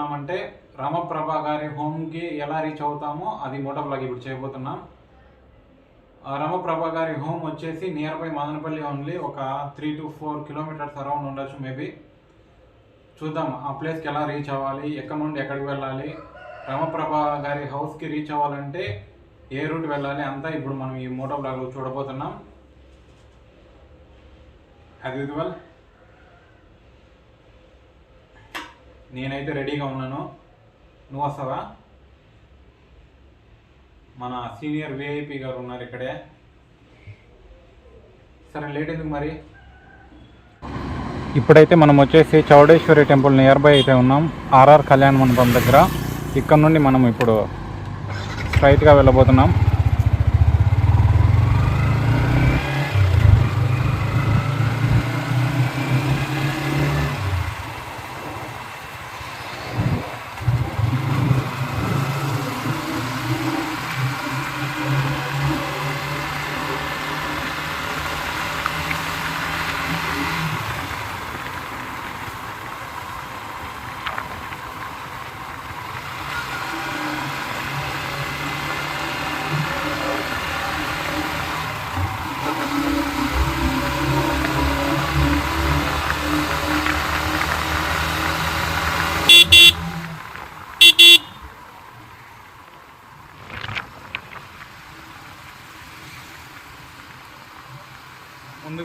చేయబోతున్నామంటే రమప్రభ గారి హోమ్కి ఎలా రీచ్ అవుతామో అది మోటో బ్లాగ్ ఇప్పుడు చేయబోతున్నాం. ఆ, రమప్రభ గారి హోమ్ వచ్చేసి నియర్ బై మదనపల్లి ఓన్లీ ఒక three to four kilometres around ఉండొచ్చు మేబీ చూద్దాం ఆ ప్లేస్కి ఎలా రీచ్ అవ్వాలి ఎక్కడి నుండి ఎక్కడికి వెళ్ళాలి రమప్రభా గారి హౌస్కి రీచ్ అవ్వాలంటే ఏ రూట్ వెళ్ళాలి అంతా ఇప్పుడు మనం ఈ మోటో బ్లాగ్లో చూడబోతున్నాం యాజ్ యూజువల్ నేనైతే రెడీగా ఉన్నాను. నువ్వు వస్తావా? మన సీనియర్ విఐపి గారు ఉన్నారు ఇక్కడే. సరే లేట్ ఎందుకు మరి? ఇప్పుడైతే మనం వచ్చేసి చౌడేశ్వరి టెంపుల్ నియర్ బై అయితే ఉన్నాం. ఆర్ఆర్ కళ్యాణ మండపం దగ్గర. ఇక్కడ నుండి మనం ఇప్పుడు స్ట్రైట్గా వెళ్ళబోతున్నాం.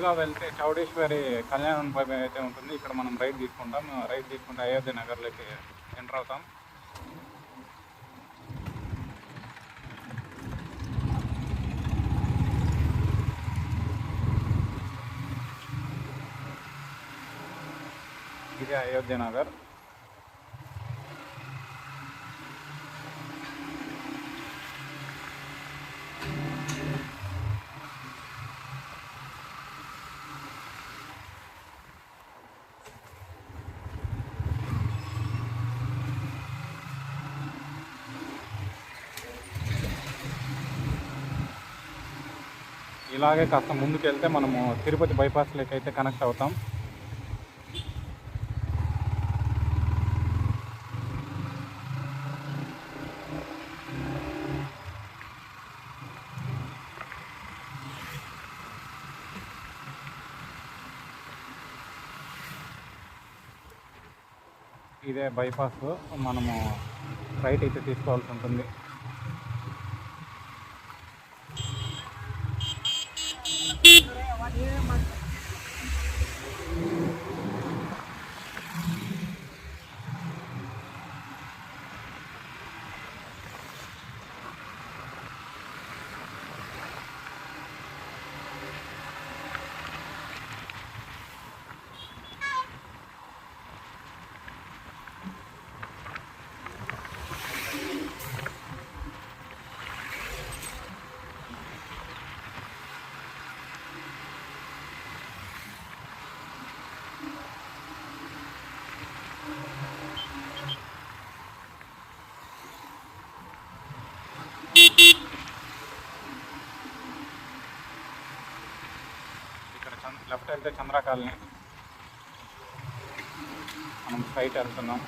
ముందుగా వెళ్తే చౌడేశ్వరి కళ్యాణ మండపం అయితే ఉంటుంది. ఇక్కడ మనం రైట్ తీసుకుంటాం. రైట్ తీసుకుంటే అయోధ్య నగర్లోకి ఎంటర్ అవుతాం. ఇది అయోధ్య నగర్. ఇలాగే కాస్త ముందుకు వెళ్తే మనము తిరుపతి బైపాస్లోకి అయితే కనెక్ట్ అవుతాం. ఇదే బైపాస్ మనము రైట్ అయితే తీసుకోవాల్సి ఉంటుంది ఇక్కడ చంద్ర లెఫ్ట్ వెళ్తే చంద్ర కాలనీ మనం స్ట్రైట్ వెళ్తున్నాం.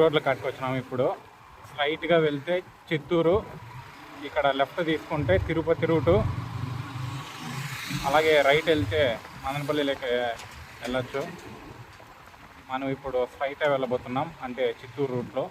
రోడ్లు కట్టుకొచ్చినాము ఇప్పుడు. స్ట్రైట్గా వెళ్తే చిత్తూరు ఇక్కడ లెఫ్ట్ తీసుకుంటే తిరుపతి రూటు. అలాగే రైట్ వెళ్తే మదనపల్లిలోకి వెళ్ళొచ్చు. మనం ఇప్పుడు స్ట్రైటే వెళ్ళబోతున్నాం అంటే చిత్తూరు రూట్లో.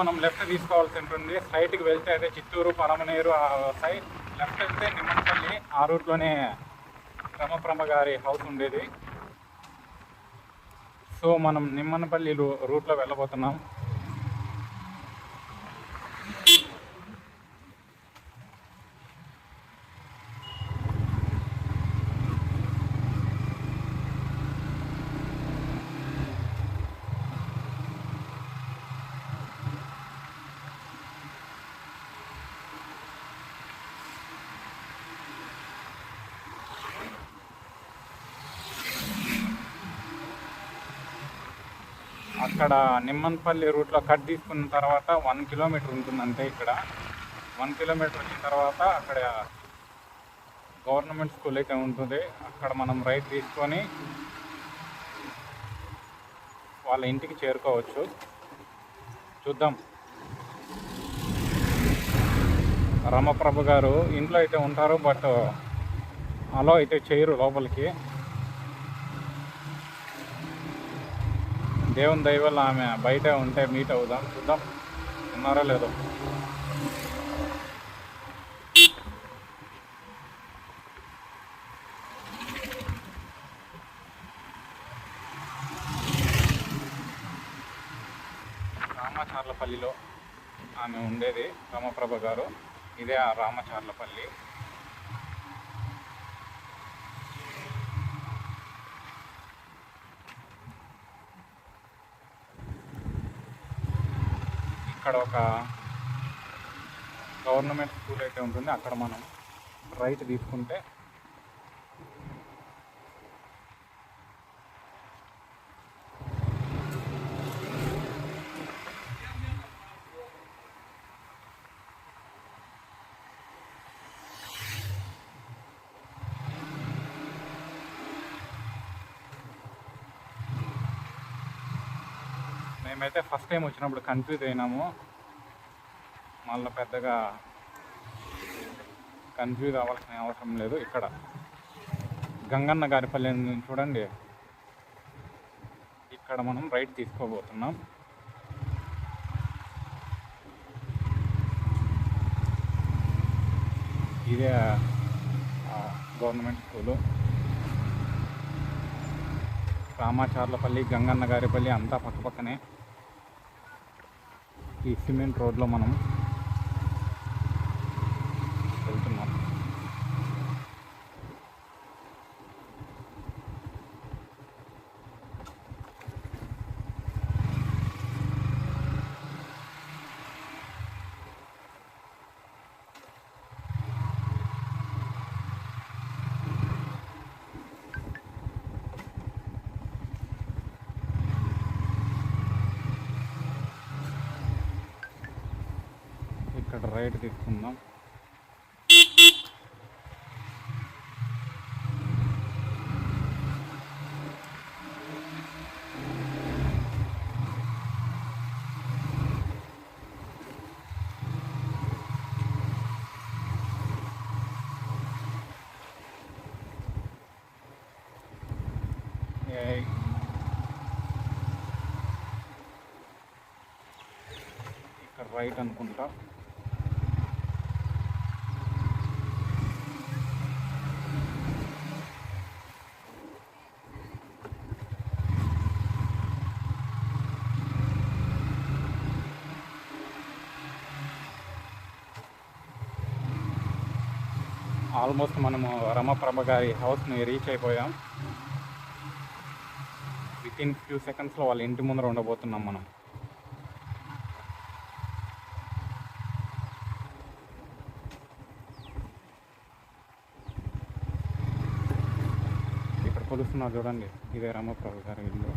మనం లెఫ్ట్ తీసుకోవాల్సి ఉంటుంది. స్ట్రైట్కి వెళ్తే అయితే చిత్తూరు పరమనేరు ఆ సైడ్ లెఫ్ట్ వెళ్తే నిమ్మనపల్లి ఆ రూట్లోనే రమప్రమ గారి హౌస్ ఉండేది. సో మనం నిమ్మనపల్లి రూట్లో వెళ్ళబోతున్నాం. అక్కడ నిమ్మన్పల్లి రూట్లో కట్ తీసుకున్న తర్వాత వన్ కిలోమీటర్ ఉంటుంది అంతే ఇక్కడ. వన్ కిలోమీటర్ వచ్చిన తర్వాత అక్కడ గవర్నమెంట్ స్కూల్ అయితే ఉంటుంది. అక్కడ మనం రైట్ తీసుకొని వాళ్ళ ఇంటికి చేరుకోవచ్చు. చూద్దాం. రమప్రభు గారు ఇంట్లో అయితే ఉంటారు బట్ అలో అయితే చేయరు లోపలికి. దేవుని దయ వల్ల ఆమె బయట ఉంటే మీట్ అవుదాం చూద్దాం. ఉన్నారో లేదో. రామచార్లపల్లిలో ఆమె ఉండేది రామప్రభ గారు. ఇదే ఆ రామచార్లపల్లి. ఇక్కడ ఒక గవర్నమెంట్ స్కూల్ అయితే ఉంటుంది. అక్కడ మనం రైట్ తీసుకుంటే మేమైతే ఫస్ట్ టైం వచ్చినప్పుడు కన్ఫ్యూజ్ అయినాము. మళ్ళీ పెద్దగా కన్ఫ్యూజ్ అవ్వాల్సిన అవసరం లేదు ఇక్కడ. గంగన్న గారిపల్లి చూడండి. ఇక్కడ మనం రైట్ తీసుకోబోతున్నాం. ఇదే గవర్నమెంట్ స్కూలు. రామాచార్లపల్లి గంగన్న గారిపల్లి అంతా పక్కపక్కనే ఈ సిమెంట్ రోడ్లో మనం వెళ్తున్నాం. ఇక్కడ రైట్ తీసుకుందాం Okay. ఇక్కడ రైట్ అనుకుంటా ఆల్మోస్ట్ మనము రమప్రభ గారి హౌస్ని రీచ్ అయిపోయాం ఇన్ ఫ్యూ సెకండ్స్లో వాళ్ళ ఇంటి ముందర ఉండబోతున్నాం మనం. ఇక్కడ కొలుస్తున్నారు చూడండి. ఇదే రామప్రభు గారి ఇల్లు.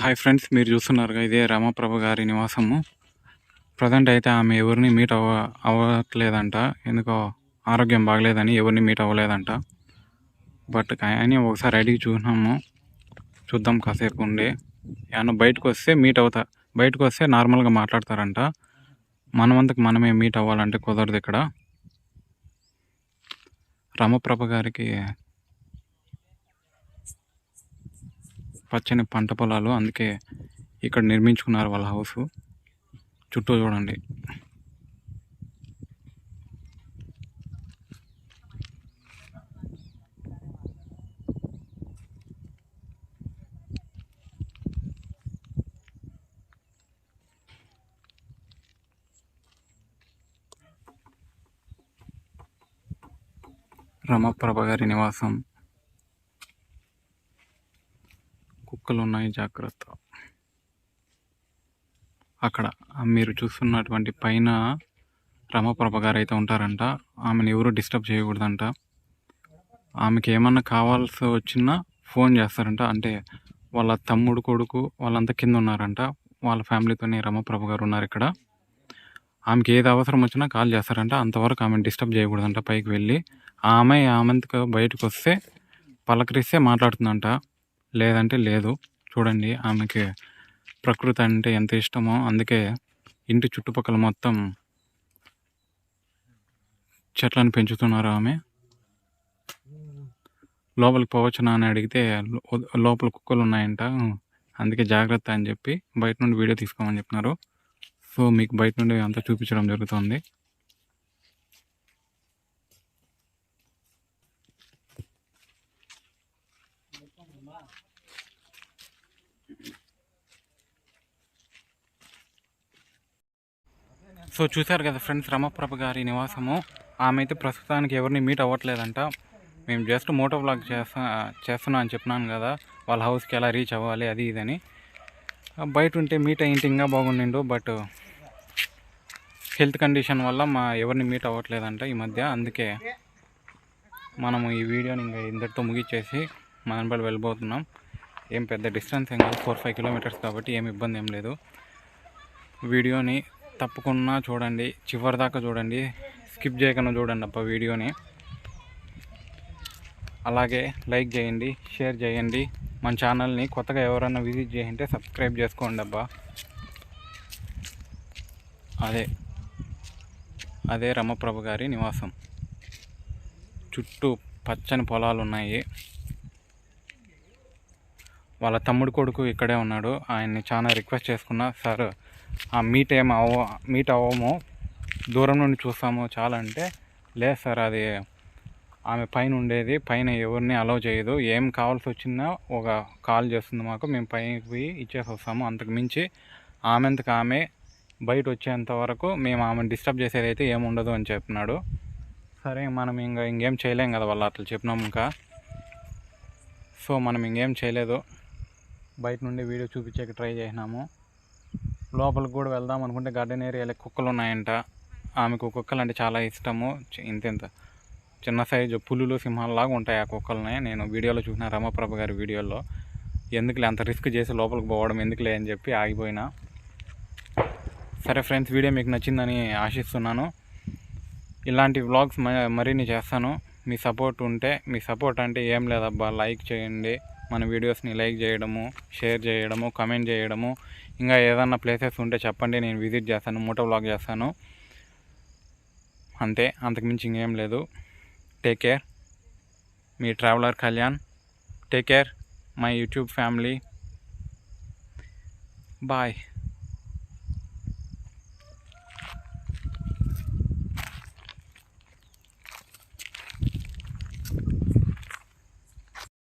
హాయ్ ఫ్రెండ్స్ మీరు చూస్తున్నారుగా ఇదే రామప్రభ గారి నివాసము. ప్రజెంట్ అయితే ఆమె ఎవరిని మీట్ అవ్వ అవ్వట్లేదంట. ఎందుకో ఆరోగ్యం బాగలేదని ఎవరిని మీట్ అవ్వలేదంట. బట్ కానీ ఒకసారి అడిగి చూసినాము చూద్దాం కాసేపు ఉండి. ఏమన్నా బయటకు వస్తే మీట్ అవుతా బయటకు వస్తే నార్మల్గా మాట్లాడతారంట. మనమంతకు మనమే మీట్ అవ్వాలంటే కుదరదు ఇక్కడ. రామప్రభ గారికి పచ్చని పంట పొలాలు అందుకే ఇక్కడ నిర్మించుకున్నారు వాళ్ళ హౌస్. చుట్టూ చూడండి. రమప్రభ గారి నివాసం. కుక్కలు ఉన్నాయి జాగ్రత్త. అక్కడ మీరు చూస్తున్నటువంటి పైన రమప్రభ గారు అయితే ఉంటారంట ఆమెను ఎవరు డిస్టర్బ్ చేయకూడదంట. ఆమెకి ఏమన్నా కావాల్సి వచ్చినా ఫోన్ చేస్తారంట అంటే వాళ్ళ తమ్ముడు కొడుకు వాళ్ళంతా కింద ఉన్నారంట వాళ్ళ ఫ్యామిలీతోనే రమప్రభ గారు ఉన్నారు ఇక్కడ. ఆమెకి ఏది అవసరం వచ్చినా కాల్ చేస్తారంట అంతవరకు ఆమెను డిస్టర్బ్ చేయకూడదంట పైకి వెళ్ళి. ఆమె ఆమెంతకు బయటకు వస్తే పలకరిస్తే మాట్లాడుతుందంట. లేదంటే లేదు. చూడండి ఆమెకి ప్రకృతి అంటే ఎంత ఇష్టమో అందుకే ఇంటి చుట్టుపక్కల మొత్తం చెట్లను పెంచుతున్నారు ఆమె. లోపలికి పోవచ్చునా అని అడిగితే లోపల కుక్కలు ఉన్నాయంట. అందుకే జాగ్రత్త అని చెప్పి బయట నుండి వీడియో తీసుకోమని చెప్తున్నారు సో మీకు బయట నుండి అంతా చూపించడం జరుగుతుంది. సో చూశారు కదా ఫ్రెండ్స్ రమప్రభ గారి నివాసము. ఆమె అయితే ప్రస్తుతానికి ఎవరిని మీట్ అవ్వట్లేదంట. మేము జస్ట్ మోటో బ్లాగ్ చేస్తా చేస్తున్నాం అని చెప్పినాను కదా. వాళ్ళ హౌస్కి ఎలా రీచ్ అవ్వాలి అది ఇదని. బయట ఉంటే మీట్ అయ్యింటి ఇంకా బాగుండిండు బట్ హెల్త్ కండిషన్ వల్ల మా ఎవరిని మీట్ అవ్వట్లేదంట ఈ మధ్య. అందుకే మనము ఈ వీడియోని ఇంకా ఇంతటితో ముగిచ్చేసి మదనపల్లి వెళ్ళిపోతున్నాం ఏం పెద్ద డిస్టెన్స్ ఏం కాదు ఫోర్ ఫైవ్ కిలోమీటర్స్ కాబట్టి ఏం ఇబ్బంది ఏం లేదు. వీడియోని తప్పకుండా చూడండి. చివరి దాకా చూడండి. స్కిప్ చేయకుండా చూడండి అబ్బా వీడియోని. అలాగే లైక్ చేయండి షేర్ చేయండి. మన ఛానల్ని కొత్తగా ఎవరైనా విజిట్ చేయంటే సబ్స్క్రైబ్ చేసుకోండి అబ్బా. అదే అదే రమప్రభ గారి నివాసం. చుట్టూ పచ్చని పొలాలు ఉన్నాయి వాళ్ళ తమ్ముడు కొడుకు ఇక్కడే ఉన్నాడు. ఆయన్ని చాలా రిక్వెస్ట్ చేసుకున్నా సార్ మీట్ ఏం అవ్వ మీట్ అవ్వము. దూరం నుండి చూస్తాము చాలా అంటే లేదు సార్ అది ఆమె పైన ఉండేది పైన ఎవరిని అలౌ చేయదు. ఏం కావాల్సి వచ్చినా ఒక కాల్ చేస్తుంది మాకు మేము పైకి పోయి ఇచ్చేసి వస్తాము. అంతకు మించి ఆమెంతకు ఆమె? బయట వచ్చేంత వరకు మేము ఆమెను డిస్టర్బ్ చేసేది అయితే ఏముండదు అని చెప్పినాడు. సరే మనం ఇంకా ఇంకేం చేయలేం కదా వాళ్ళు అట్లా చెప్పినాం ఇంకా. సో మనం ఇంకేం చేయలేదు. బయట నుండి వీడియో చూపించేకి ట్రై చేసినాము. లోపలికి కూడా వెళ్దాం అనుకుంటే గార్డెన్ ఏరియాలో కుక్కలు ఉన్నాయంట. ఆమెకు కుక్కలు అంటే చాలా ఇష్టము. ఇంత ఇంత. చిన్న సైజు పులులు సింహాలలాగా ఉంటాయి ఆ కుక్కలని. నేను వీడియోలో చూసిన రమప్రభ గారి వీడియోలో. ఎందుకులే అంత రిస్క్ చేసి లోపలికి పోవడం ఎందుకులే అని చెప్పి ఆగిపోయినా. సరే ఫ్రెండ్స్ వీడియో మీకు నచ్చిందని ఆశిస్తున్నాను. ఇలాంటి వ్లాగ్స్ మరిన్ని చేస్తాను. మీ సపోర్ట్ ఉంటే మీ సపోర్ట్ అంటే ఏం లేదబ్బా. లైక్ చేయండి. మన వీడియోస్ని లైక్ చేయడము షేర్ చేయడము కమెంట్ చేయడము. ఇంకా ఏదన్నా ప్లేసెస్ ఉంటే చెప్పండి నేను విజిట్ చేస్తాను మూటో బ్లాగ్ చేస్తాను. అంతే అంతకుమించి ఇంకేం లేదు. Take care me traveller Kalyan. Take care my YouTube family bye